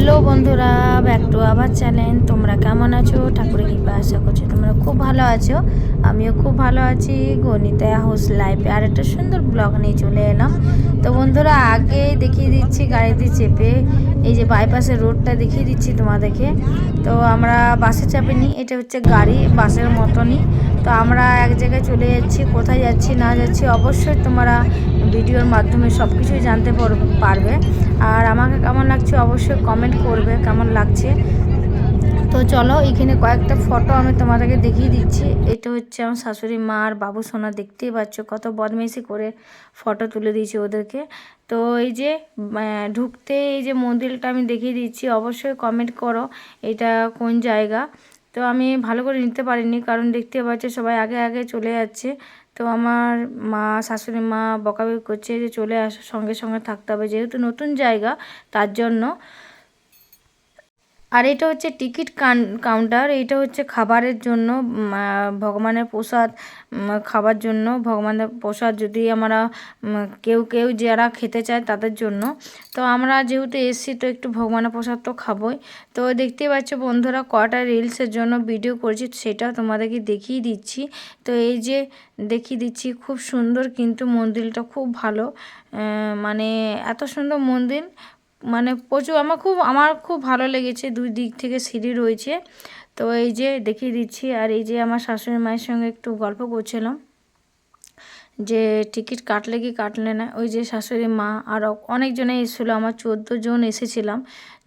Hello বন্ধুরা back to আবার channel তোমরা কেমন আছো? ঠাকুরের কৃপা আশা করছ তোমরা খুব ভালো আছো। আমিও খুব ভালো আছি। গণিতা হাউস লাইফে আর একটা সুন্দর ব্লগ নিয়ে চলে এলাম। তো বন্ধুরা, আগে দেখিয়ে দিচ্ছি, গাড়িতে চেপে এই যে বাইপাসের রোডটা দেখিয়ে দিচ্ছি তোমাদেরকে। তো আমরা বাসে চাপিনি এটা হচ্ছে গাড়ি, বাসের মতনই। তো আমরা এক জায়গায় চলে যাচ্ছি, কোথায় যাচ্ছি, না যাচ্ছি, অবশ্যই তোমরা ভিডিওর মাধ্যমে সব কিছুই জানতে পার- পারবে। আর আমাকে কেমন লাগছে অবশ্যই কমেন্ট করবে, কেমন লাগছে? তো চলো, এখানে কয়েকটা ফটো আমি তোমাদেরকে দেখিয়ে দিচ্ছি। এটা হচ্ছে আমার শাশুড়ি মা আর বাবু সোনা, দেখতেই পাচ্ছ কত বদমেশি করে ফটো তুলে দিয়েছি ওদেরকে। তো এই যে ঢুকতে এই যে মন্দিরটা আমি দেখিয়ে দিচ্ছি, অবশ্যই কমেন্ট করো, এটা কোন জায়গা? তো আমি ভালো করে নিতে পারিনি, কারণ দেখতে পাচ্ছি সবাই আগে আগে চলে যাচ্ছে। তো আমার মা, শাশুড়ি মা বকাবকি করছে যে চলে আসো সঙ্গে সঙ্গে থাকতে হবে, যেহেতু নতুন জায়গা, তার জন্য। আর এটা হচ্ছে টিকিট কাউন্টার, এটা হচ্ছে খাবারের জন্য ভগবানের প্রসাদ খাবার জন্য, ভগবানের প্রসাদ যদি আমরা কেউ কেউ যারা খেতে চায় তাদের জন্য। তো আমরা যেহেতু এসছি তো একটু ভগবানের প্রসাদ তো খাবোই। তো দেখতেই পাচ্ছ বন্ধুরা কটা রিলসের জন্য ভিডিও করছি, সেটা তোমাদেরকে দেখিয়ে দিচ্ছি। তো এই যে দেখিয়ে দিচ্ছি, খুব সুন্দর কিন্তু মন্দিরটা, খুব ভালো। মানে এত সুন্দর মন্দির মানে প্রচুর, আমার খুব আমার খুব ভালো লেগেছে, দুই দিক থেকে সিঁড়ি রয়েছে। তো এই যে দেখিয়ে দিচ্ছি, আর এই যে আমার শাশুড়ি মায়ের সঙ্গে একটু গল্প করছিলাম, যে টিকিট কাটলে কি কাটলে না? ওই যে শাশুড়ি মা আর অনেকজনে এসেছিল, আমার চোদ্দ জন এসেছিলাম।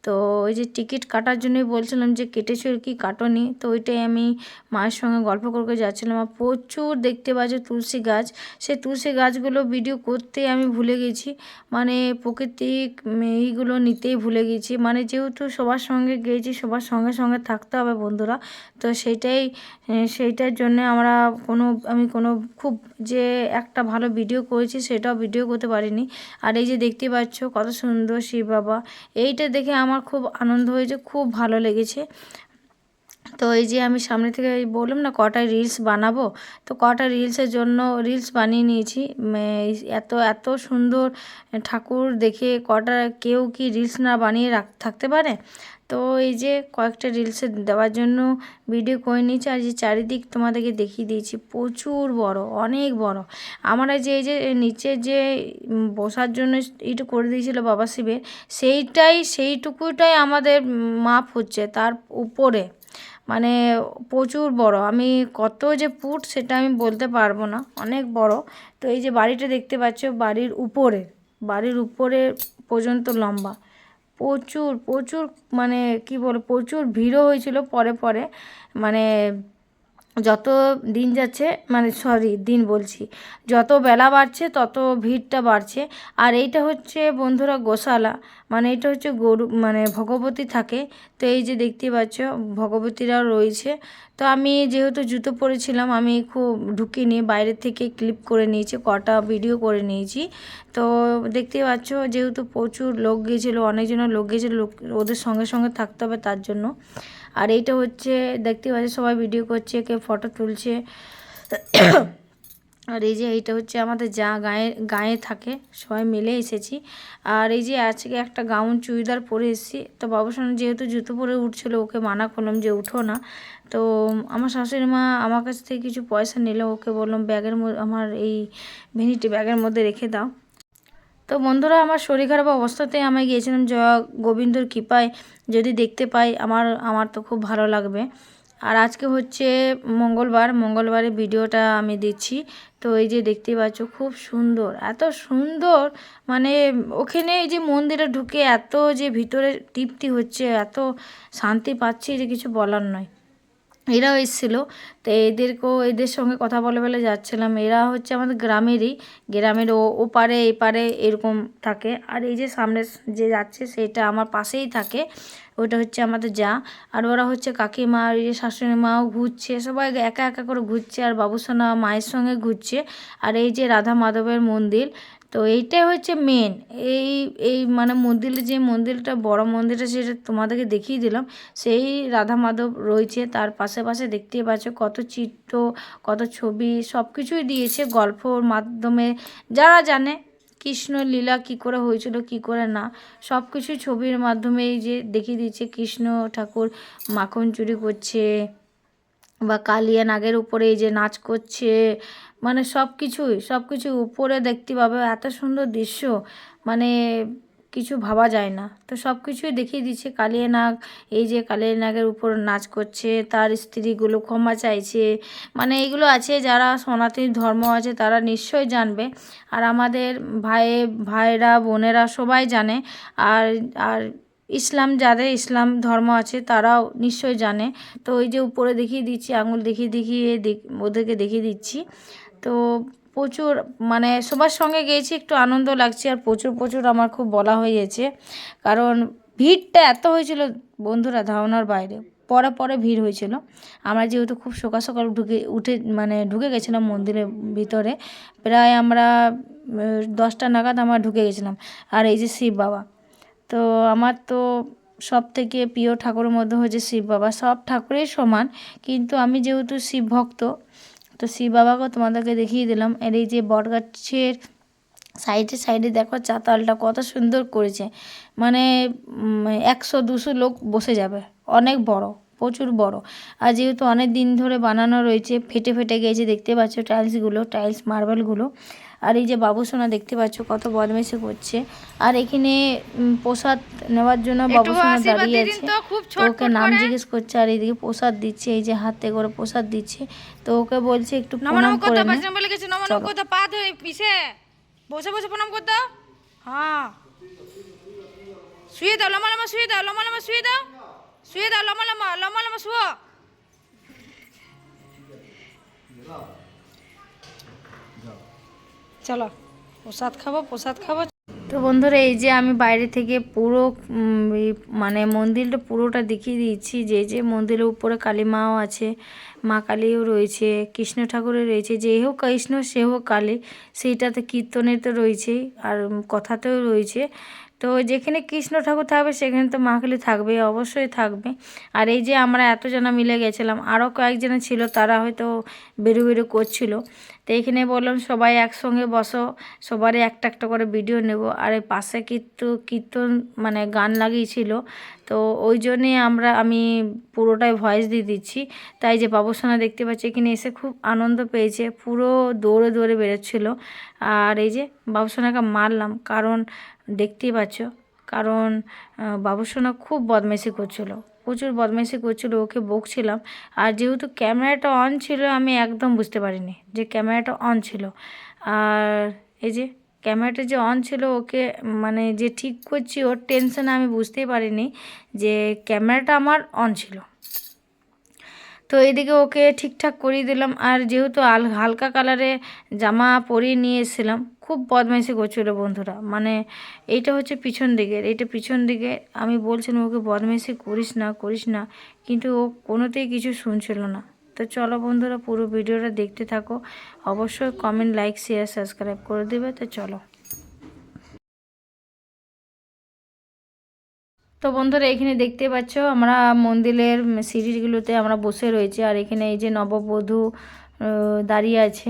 তো ওই যে টিকিট কাটার জন্যই বলছিলাম যে কেটেছো কি কাটোনি, তো ওইটাই আমি মায়ের সঙ্গে গল্প করে যাচ্ছিলাম। আর প্রচুর দেখতে পাচ্ছি তুলসী গাছ, সেই তুলসী গাছগুলো ভিডিও করতেই আমি ভুলে গেছি। মানে প্রকৃতিক এইগুলো নিতেই ভুলে গেছি। মানে যেহেতু সবার সঙ্গে গিয়েছি সবার সঙ্গে সঙ্গে থাকতে হবে বন্ধুরা। তো সেইটাই সেইটার জন্য আমরা কোনো, আমি কোনো খুব যে একটা ভালো ভিডিও করেছি সেটাও ভিডিও করতে পারিনি। আর এই যে দেখতে পাচ্ছ কত সুন্দর শিব বাবা, এইটা দেখে আমার খুব আনন্দ হয়েছে, খুব ভালো লেগেছে। তো এই যে আমি সামনে থেকে বললাম না, কটা রিলস বানাবো? তো কটা রিলসের জন্য রিলস বানিয়ে নিয়েছি। এত এত সুন্দর ঠাকুর দেখে কটা কেউ কি রিলস না বানিয়ে রাখ, থাকতে পারে? তো এই যে কয়েকটা রিলসে দেওয়ার জন্য ভিডিও করে নিয়েছি আর যে চারিদিক তোমাদেরকে দেখিয়ে দিয়েছি, প্রচুর বড়, অনেক বড়। আমরা যে এই যে নিচে যে বসার জন্য এইটু করে দিয়েছিল বাবা শিবের, সেইটাই, সেইটুকুটাই আমাদের মাপ হচ্ছে তার উপরে। মানে প্রচুর বড়, আমি কত যে ফুট সেটা আমি বলতে পারব না, অনেক বড়। তো এই যে বাড়িটা দেখতে পাচ্ছ, বাড়ির উপরে বাড়ির উপরে পর্যন্ত লম্বা। প্রচুর প্রচুর মানে কি বল প্রচুর ভিড়ও হয়েছিল পরে পরে। মানে যত দিন যাচ্ছে মানে সরি দিন বলছি, যত বেলা বাড়ছে, তত ভিড়টা বাড়ছে। আর এইটা হচ্ছে বন্ধুরা গোশালা মানে এটা হচ্ছে গরু মানে ভগবতী থাকে। তো এই যে দেখতে পাচ্ছ, ভগবতীরাও রয়েছে। তো আমি যেহেতু জুতো পরেছিলাম, আমি খুব ঢুকিনি বাইরে থেকে ক্লিপ করে নিয়েছি, কটা ভিডিও করে নিয়েছি। তো দেখতে পাচ্ছ, যেহেতু প্রচুর লোক গিয়েছিল অনেকজনের লোক গিয়েছিল, লোক ওদের সঙ্গে সঙ্গে থাকতে হবে তার জন্য। আর এইটা হচ্ছে দেখতে পাচ্ছি সবাই ভিডিও করছে, কেউ ফটো তুলছে। আর এই যে এইটা হচ্ছে আমাদের যা গায়ে গায়ে থাকে, সবাই মিলে এসেছি। আর এই যে আজকে একটা গাউন চুড়িদার পরে এসেছি। তো বাবুসোনা যেহেতু জুতো পরে উঠছিল, ওকে মানা করলাম যে উঠো না। তো আমার শাশুড়ি মা আমার কাছ থেকে কিছু পয়সা নিলে, ওকে বললাম, ব্যাগের আমার এই ভেনিটি ব্যাগের মধ্যে রেখে দাও। তো বন্ধুরা, আমার শরীর খারাপ অবস্থাতে আমি গিয়েছিলাম জয়া গোবিন্দর কৃপায়। যদি দেখতে পাই, আমার আমার তো খুব ভালো লাগবে। আর আজকে হচ্ছে মঙ্গলবার, মঙ্গলবারে ভিডিওটা আমি দিচ্ছি। তো এই যে দেখতেই পাচ্ছ, খুব সুন্দর, এত সুন্দর। মানে ওখানে এই যে মন্দিরে ঢুকে এত যে ভিতরে তৃপ্তি হচ্ছে, এত শান্তি পাচ্ছি যে কিছু বলার নয়। এরাও এসেছিল। তো এদেরকেও, এদের সঙ্গে কথা বলে বলে যাচ্ছিলাম। এরা হচ্ছে আমাদের গ্রামেরই, গ্রামের ও, ওপারে, এপারে এরকম থাকে। আর এই যে সামনে যে যাচ্ছে সেটা আমার পাশেই থাকে। ওটা হচ্ছে আমাদের যা। আর ওরা হচ্ছে কাকিমা আর এই যে শাশুড়ি মাও ঘুরছে, সবাই একা একা করে ঘুরছে। আর বাবুসোনা মায়ের সঙ্গে ঘুরছে। আর এই যে রাধা মাধবের মন্দির তো এইটাই হচ্ছে মেন এই এই মানে মন্দিরে যে মন্দিরটা, বড় মন্দিরটা সেটা তোমাদেরকে দেখিয়ে দিলাম। সেই রাধা মাধব রয়েছে, তার পাশে পাশে দেখতেই পাচ্ছ কত চিত্র, কত ছবি সব কিছুই দিয়েছে গল্পর মাধ্যমে। যারা জানে কৃষ্ণ লীলা কি করে হয়েছিল, কি করে না সব কিছু ছবির মাধ্যমে যে দেখিয়ে দিচ্ছে কৃষ্ণ ঠাকুর মাখন চুরি করছে বা কালিয়া নাগের উপরে এই যে নাচ করছে মানে সব কিছুই সব কিছু উপরে দেখতে পাবে, এত সুন্দর দৃশ্য মানে কিছু ভাবা যায় না। তো সব কিছুই দেখিয়ে দিচ্ছে কালিয়া নাগ এই যে কালিয়া নাগের উপর নাচ করছে, তার স্ত্রীগুলো ক্ষমা চাইছে মানে এইগুলো আছে, যারা সনাতনী ধর্ম আছে, তারা নিশ্চয়ই জানবে। আর আমাদের ভাই, ভাইরা, বোনেরা সবাই জানে, আর আর ইসলাম, যাদের ইসলাম ধর্ম আছে তারাও নিশ্চয়ই জানে। তো ওই যে উপরে দেখিয়ে দিচ্ছি, আঙুল দেখিয়ে দেখিয়ে ওদেরকে দেখিয়ে দিচ্ছি। তো প্রচুর মানে সবার সঙ্গে গিয়েছি, একটু আনন্দ লাগছে আর প্রচুর প্রচুর আমার খুব বলা হয়ে গেছে। কারণ ভিড়টা এত হয়েছিল, বন্ধুরা ধারণার বাইরে, পরে পরে ভিড় হয়েছিল। আমরা যেহেতু খুব সকাল সকাল ঢুকে, উঠে মানে ঢুকে গেছিলাম মন্দিরের ভিতরে, প্রায় আমরা দশটা নাগাদ আমরা ঢুকে গেছিলাম। আর এই যে শিব বাবা তো আমার তো সব থেকে প্রিয় ঠাকুরের মধ্যে হচ্ছে শিব বাবা। সব ঠাকুরের সমান, কিন্তু আমি যেহেতু শিব ভক্ত, তো শিব বাবাকেও তোমাদেরকে দেখিয়ে দিলাম। আর এই যে বটগাছের সাইডে সাইডে দেখো চাতালটা কত সুন্দর করেছে। মানে একশো দুশো লোক বসে যাবে। অনেক বড়, প্রচুর বড়। আর যেহেতু অনেক দিন ধরে বানানো রয়েছে, ফেটে ফেটে গেছে, দেখতে পাচ্ছ টাইলসগুলো টাইলস মার্বেলগুলো আর এই যে বাবুসোনা দেখতে পাচ্ছ কত বদমেশি করছে। আর এখানে প্রসাদ নেওয়ার জন্য বাবুসোনা দাঁড়িয়ে আছে। ওকে নাম জিজ্ঞেস করছে আর এইদিকে প্রসাদ দিচ্ছে এই যে হাতে করে প্রসাদ দিচ্ছে। তো ওকে বলছে একটু প্রণাম করে বসে বসে প্রণাম কর দাও। হ্যাঁ। শুয়ে দাও লম্বা লম্বা শুয়ে দাও লম্বা লম্বা শুয়ে দাও। শুয়ে দাও লম্বা লম্বা লম্বা লম্বা শুয়ো। চলো, প্রসাদ খাব প্রসাদ খাব। তো বন্ধুরা, এই যে আমি বাইরে থেকে পুরো মানে মন্দিরটা পুরোটা দেখিয়ে দিচ্ছি। যে যে মন্দিরের উপরে কালী মাও আছে, মা কালীও রয়েছে, কৃষ্ণ ঠাকুরের রয়েছে, যে হোক কৃষ্ণ, সে হোক কালী, সেইটাতে কীর্তনের তো রয়েছেই আর কথাতেও রয়েছে। তো যেখানে কৃষ্ণ ঠাকুর থাকবে, সেখানে তো মা কালী থাকবে অবশ্যই থাকবে। আর এই যে আমরা এতজনা মিলে গেছিলাম আরও কয়েকজনে ছিল, তারা হয়তো বেরু বেরু করছিল। তো এখানে বললাম, সবাই একসঙ্গে বসো, সবারই একটা একটা করে ভিডিও নেব। আর এই পাশে কীর্তন কীর্তন মানে গান লাগিয়েছিল। তো ওই জন্যে আমরা, আমি পুরোটাই ভয়েস দিয়ে দিচ্ছি। তাই যে বাবুসোনা দেখতে পাচ্ছি, এখানে এসে খুব আনন্দ পেয়েছে, পুরো দৌড়ে দৌড়ে বেরোচ্ছিলো। আর এই যে বাবুসোনাকে মারলাম, কারণ দেখতেই পাচ্ছ। কারণ বাবুসোনা খুব বদমেশি করছিল। প্রচুর বদমাইশি করছিল, ওকে বকছিলাম। আর যেহেতু ক্যামেরাটা অন ছিল, আমি একদম বুঝতে পারিনি যে ক্যামেরাটা অন ছিল। আর এই যে ক্যামেরাটা যে অন ছিল, ওকে মানে যে ঠিক করছি, ওর টেনশনে আমি বুঝতেই পারিনি যে ক্যামেরাটা আমার অন ছিল। তো এদিকে ওকে ঠিকঠাক করিয়ে দিলাম। আর যেহেতু আল, হালকা কালারে জামা পরিয়ে নিয়ে এসেছিলাম খুব বদমাইশি করছিল বন্ধুরা। মানে এইটা হচ্ছে পিছন দিকের, এইটা পিছন দিকে। আমি বলছিলাম, ওকে বদমাইশি করিস না করিস না। কিন্তু ও কোনোতেই কিছু শুনছিল না। তো চলো বন্ধুরা, পুরো ভিডিওটা দেখতে থাকো। অবশ্যই কমেন্ট লাইক শেয়ার সাবস্ক্রাইব করে দেবে। তো চলো। তো বন্ধুরা এখানে দেখতে পাচ্ছ আমরা মন্দিরের সিঁড়িগুলোতে আমরা বসে রয়েছি। আর এখানে এই যে নববধূ দাঁড়িয়ে আছে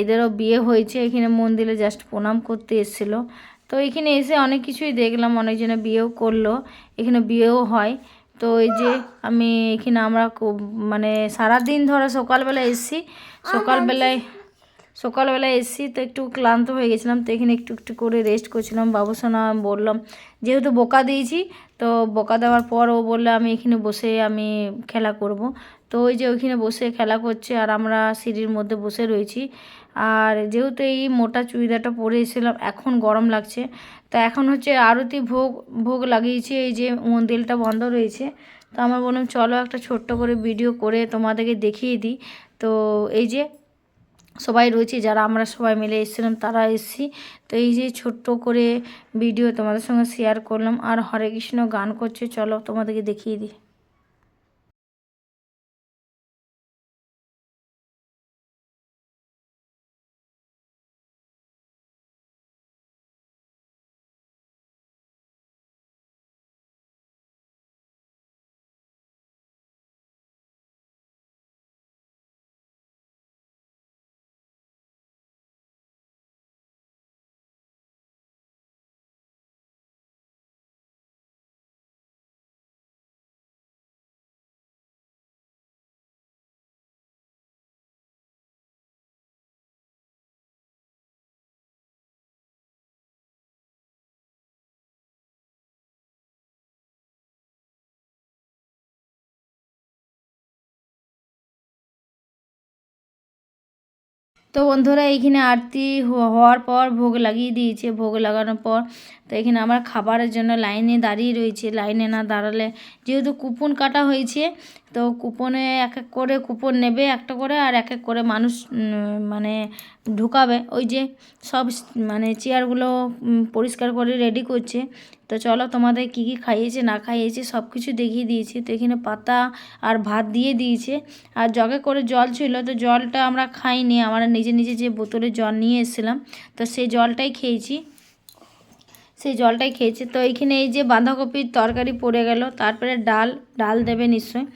এদেরও বিয়ে হয়েছে। এখানে মন্দিরে জাস্ট প্রণাম করতে এসেছিল। তো এখানে এসে অনেক কিছুই দেখলাম অনেকজনে বিয়েও করল এখানে বিয়েও হয়। তো এই যে আমি এখানে আমরা মানে সারাদিন ধরে সকালবেলা এসেছি। সকালবেলায় সকালবেলায় এসেছি, তো একটু ক্লান্ত হয়ে গেছিলাম, তো এখানে একটু একটু করে রেস্ট করছিলাম। বাবুসোনা বললাম, যেহেতু বোকা দিয়েছি, তো বোকা দেওয়ার পর ও বললে, আমি এখানে বসে আমি খেলা করব। তো ওই যে ওইখানে বসে খেলা করছে, আর আমরা সিঁড়ির মধ্যে বসে রয়েছি। আর যেহেতু এই মোটা চুড়িদারটা পরে এসেছিলাম, এখন গরম লাগছে। তো এখন হচ্ছে আরতি ভোগ ভোগ লাগিয়েছি, এই যে মন্দিরটা বন্ধ রয়েছে। তো আমার বললাম, চলো একটা ছোট্ট করে ভিডিও করে তোমাদেরকে দেখিয়ে দিই। তো এই যে সবাই রয়েছে, যারা আমরা সবাই মিলে এসেছিলাম, তারা এসেছি। তো এই যে ছোট্ট করে ভিডিও তোমাদের সঙ্গে শেয়ার করলাম, আর হরে কৃষ্ণ গান করছে, চলো তোমাদেরকে দেখিয়ে দিই। তো বন্ধুরা, এইখানে আরতি হওয়ার পর ভোগ লাগিয়ে দিয়েছে। ভোগ লাগানোর পর তো এখানে আমার খাবারের জন্য লাইনে দাঁড়িয়ে রয়েছে। লাইনে না দাঁড়ালে যেহেতু কুপন কাটা হয়েছে তো কুপনে এক এক করে কুপন নেবে একটা করে আর এক এক করে মানুষ মানে ঢুকাবে। ওই যে সব মানে চেয়ারগুলো পরিষ্কার করে রেডি করছে। তো চলো তোমাদের কী কী খাইয়েছে, না খাইয়েছে সব কিছু দেখিয়ে দিয়েছি। তো এখানে পাতা আর ভাত দিয়ে দিয়েছে। আর জগে করে জল ছিল, তো জলটা আমরা খাইনি। আমরা নিজে নিজে যে বোতলে জল নিয়ে এসেছিলাম, তো সেই জলটাই খেয়েছি। সেই জলটাই খেয়েছি। তো এইখানে এই যে বাঁধাকপির তরকারি পড়ে গেল, তারপরে ডাল ডাল দেবে নিশ্চয়ই।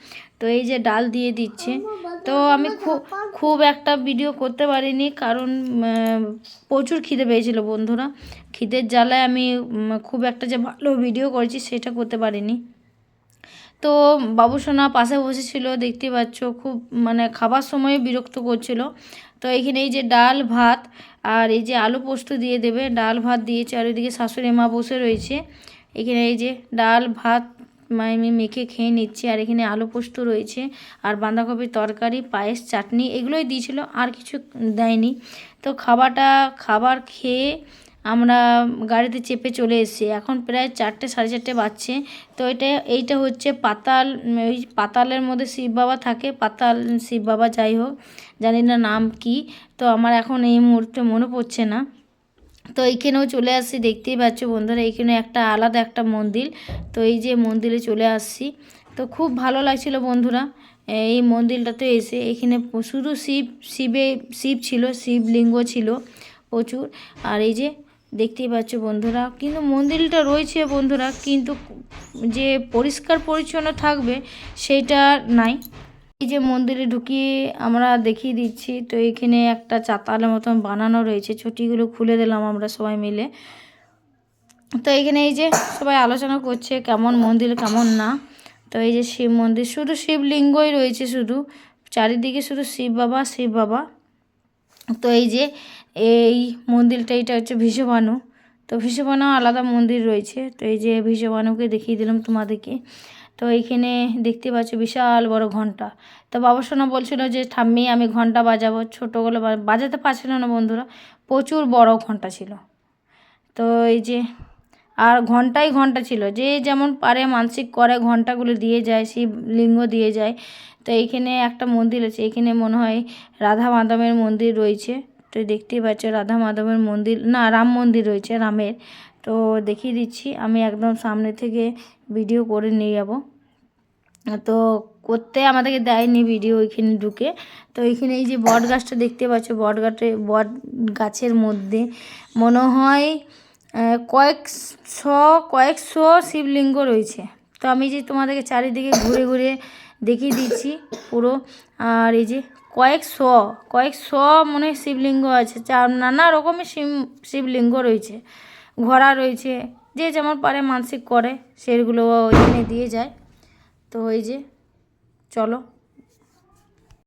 তো এই যে ডাল দিয়ে দিচ্ছে। তো আমি খুব খুব একটা ভিডিও করতে পারিনি কারণ প্রচুর খিদে পেয়েছিল বন্ধুরা। খিদের জ্বালায় আমি খুব একটা যে ভালো ভিডিও করেছি সেটা করতে পারিনি। তো বাবুসোনা পাশে বসেছিল, দেখতে পাচ্ছ, খুব মানে খাবার সময় বিরক্ত করছিল। তো এইখানে এই যে ডাল ভাত আর এই যে আলু পোস্ত দিয়ে দেবে। ডাল ভাত দিয়েছে আর ওইদিকে শাশুড়ি মা বসে রয়েছে। এখানে এই যে ডাল ভাত আমি মেখে খেয়ে নিচ্ছি, আর এখানে আলু পোস্ত রয়েছে, আর বাঁধাকপির তরকারি, পায়েস, চাটনি, এগুলোই দিয়েছিল, আর কিছু দেয়নি। তো খাবারটা, খাবার খেয়ে আমরা গাড়িতে চেপে চলে এসেছি। এখন প্রায় চারটে, সাড়ে চারটে বাজছে। তো এটা, এইটা হচ্ছে পাতাল, ওই পাতালের মধ্যে শিব বাবা থাকে, পাতাল শিব বাবা যাই হোক, জানি না নাম কি। তো আমার এখন এই মুহূর্তে মনে পড়ছে না। তো এইখানেও চলে আসছি, দেখতেই পাচ্ছ বন্ধুরা, এইখানে একটা আলাদা একটা মন্দির। তো এই যে মন্দিরে চলে আসছি। তো খুব ভালো লাগছিল বন্ধুরা, এই মন্দিরটাতে এসে। এখানে শুধু শিব, শিবে, শিব ছিল শিবলিঙ্গ ছিল প্রচুর। আর এই যে দেখতেই পাচ্ছ বন্ধুরা, কিন্তু মন্দিরটা রয়েছে বন্ধুরা, কিন্তু যে পরিষ্কার পরিচ্ছন্ন থাকবে সেইটা নাই। এই যে মন্দিরে ঢুকিয়ে আমরা দেখিয়ে দিচ্ছি, তো এখানে একটা চাতালের মতন বানানো রয়েছে। ছুটিগুলো খুলে দিলাম আমরা সবাই মিলে। তো এখানে এই যে সবাই আলোচনা করছে কেমন মন্দির, কেমন না। তো এই যে শিব মন্দির, শুধু শিবলিঙ্গই রয়েছে শুধু। চারিদিকে শুধু শিব বাবা শিব বাবা। তো এই যে এই মন্দিরটা, এটা হচ্ছে ভিষবানু তো ভিষবানু আলাদা মন্দির রয়েছে। তো এই যে ভিষবানুকে দেখিয়ে দিলাম তোমাদেরকে। তো এইখানে দেখতে পাচ্ছ বিশাল বড় ঘণ্টা। তো বাবা সোনা বলছিল যে, ঠাম্মি, আমি ঘণ্টা বাজাবো। ছোটোগুলো বাজাতে পারছিল না বন্ধুরা, প্রচুর বড় ঘণ্টা ছিল। তো এই যে, আর ঘন্টাই ঘণ্টা ছিল। যে যেমন পারে মানসিক করে, ঘন্টাগুলো দিয়ে যায়, সেই শিবলিঙ্গ দিয়ে যায়। তো এইখানে একটা মন্দির আছে এখানে মনে হয় রাধা মাধবের মন্দির রয়েছে। তো দেখতেই পাচ্ছ রাধা মাধবের মন্দির, না, রাম মন্দির রয়েছে রামের। তো দেখিয়ে দিচ্ছি, আমি একদম সামনে থেকে ভিডিও করে নিয়ে যাব। তো করতে আমাদেরকে দেয়নি ভিডিও ওইখানে ঢুকে। তো এইখানে এই যে বট গাছটা দেখতে পাচ্ছ, বট গাছে বট গাছের মধ্যে মনে হয় কয়েকশো কয়েকশো শিবলিঙ্গ রয়েছে। তো আমি যে তোমাদেরকে চারিদিকে ঘুরে ঘুরে দেখিয়ে দিচ্ছি পুরো, আর এই যে কয়েকশো কয়েকশো মনে শিবলিঙ্গ আছে, চার নানা রকমের শিব, শিবলিঙ্গ রয়েছে, ঘোড়া রয়েছে, যে যেমন পারে মানসিক করে সেগুলো ওইখানে দিয়ে যায়। তো ওই যে চলো।